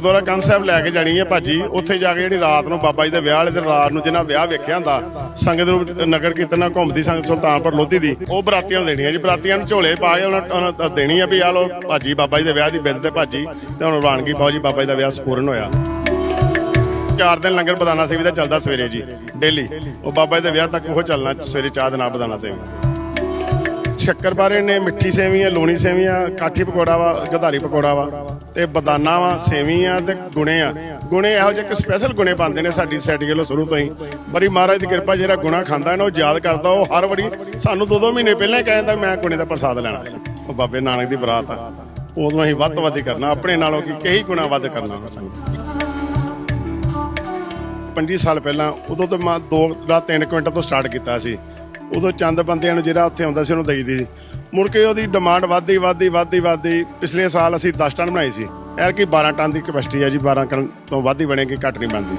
ਗੁਰਦੁਆਰਾ ਕੰਨ ਸਾਹਿਬ ਲੈ ਕੇ ਜਾਣੀ ਹੈ ਭਾਜੀ। ਉੱਥੇ ਜਾ ਕੇ ਜਿਹੜੀ ਰਾਤ ਨੂੰ ਬਾਬਾ ਜੀ ਦੇ ਵਿਆਹ ਵਾਲੇ ਦਿਨ ਰਾਤ ਨੂੰ ਜਿਹਨਾਂ ਵਿਆਹ ਵੇਖਿਆ ਹੁੰਦਾ, ਸੰਗਤ ਰੂਪ ਨਗਰ ਕੀਰਤਨ ਘੁੰਮਦੀ ਸੰਗਤ ਸੁਲਤਾਨਪੁਰ ਲੋਧੀ ਦੀ, ਉਹ ਬਰਾਤੀਆਂ ਨੂੰ ਦੇਣੀ ਹੈ ਜੀ। ਬਰਾਤੀਆਂ ਨੂੰ ਝੋਲੇ ਪਾ ਕੇ ਉਹਨਾਂ ਨੂੰ ਦੇਣੀ ਆ ਵੀ ਆ ਲੋ ਭਾਜੀ, ਬਾਬਾ ਜੀ ਦੇ ਵਿਆਹ ਦੀ ਬਿੰਦ ਤੇ ਭਾਜੀ, ਤੇ ਹੁਣ ਰਵਾਨਗੀ ਪਾਓ ਜੀ, ਬਾਬਾ ਜੀ ਦਾ ਵਿਆਹ ਸੰਪੂਰਨ ਹੋਇਆ। ਚਾਰ ਦਿਨ ਲੰਗਰ ਬਦਾਨਾ ਸੇਵੀ ਦਾ ਚੱਲਦਾ ਸਵੇਰੇ ਜੀ, ਡੇਲੀ। ਉਹ ਬਾਬਾ ਜੀ ਦੇ ਵਿਆਹ ਤੱਕ ਉਹ ਚੱਲਣਾ, ਸਵੇਰੇ ਚਾਹ ਦੇ ਨਾਲ ਬਦਾਨਾ ਸੇਵੀ। ਸ਼ੱਕਰਪਾਰੇ ਨੇ, ਮਿੱਠੀ ਸੇਵੀਆਂ, ਲੂਣੀ ਸੇਵੀਆਂ, ਕਾਠੀ ਪਕੌੜਾ ਵਾ, ਗਧਾਰੀ ਪਕੌੜਾ ਵਾ। ਤੇ ਬਦਾਨਾ ਵਾ ਸੇਵੀ ਆ ਤੇ ਗੁਣੇ ਆ। ਗੁਣੇ ਇਹੋ ਜਿਹੇ ਇੱਕ ਸਪੈਸ਼ਲ ਗੁਣੇ ਪਾਉਂਦੇ ਨੇ ਸਾਡੀ ਸੈਟੀ ਵੱਲੋਂ ਸ਼ੁਰੂ ਤੋਂ ਹੀ। ਬੜੀ ਮਹਾਰਾਜ ਦੀ ਕਿਰਪਾ, ਜਿਹੜਾ ਗੁਣਾ ਖਾਂਦਾ ਨਾ ਉਹ ਯਾਦ ਕਰਦਾ, ਉਹ ਹਰ ਵੜੀ ਸਾਨੂੰ ਦੋ ਦੋ ਮਹੀਨੇ ਪਹਿਲਾਂ ਹੀ ਕਹਿੰਦਾ ਮੈਂ ਗੁਣੇ ਦਾ ਪ੍ਰਸਾਦ ਲੈਣਾ ਉਹ ਬਾਬੇ ਨਾਨਕ ਦੀ ਬਰਾਤ ਆ। ਉਦੋਂ ਅਸੀਂ ਵੱਧ ਤੋਂ ਵੱਧ ਕਰਨਾ, ਆਪਣੇ ਨਾਲੋਂ ਕੀ ਕਈ ਗੁਣਾ ਵੱਧ ਕਰਨਾ ਸਾਨੂੰ। 25 ਸਾਲ ਪਹਿਲਾਂ, ਉਦੋਂ ਤੋਂ ਮੈਂ 2 ਦਾ 3 ਕੁਇੰਟਲ ਤੋਂ ਸਟਾਰਟ ਕੀਤਾ ਸੀ। ਉਦੋਂ ਚੰਦ ਬੰਦਿਆਂ ਨੂੰ ਜਿਹੜਾ ਉੱਥੇ ਆਉਂਦਾ ਸੀ ਉਹਨੂੰ ਦੇਈਦੀ ਸੀ। ਮੁੜ ਕੇ ਉਹਦੀ ਡਿਮਾਂਡ ਵੱਧਦੀ ਵੱਧਦੀ ਵੱਧਦੀ ਵੱਧਦੀ। ਪਿਛਲੇ ਸਾਲ ਅਸੀਂ 10 ਟਨ ਬਣਾਈ ਸੀ। ਐਰ ਕੀ 12 ਟਨ ਦੀ ਕਪੈਸਿਟੀ ਹੈ ਜੀ 12 ਟਨ ਤੋਂ ਵੱਧ ਹੀ ਬਣੇਗੀ, ਘੱਟ ਨਹੀਂ ਬਣਦੀ।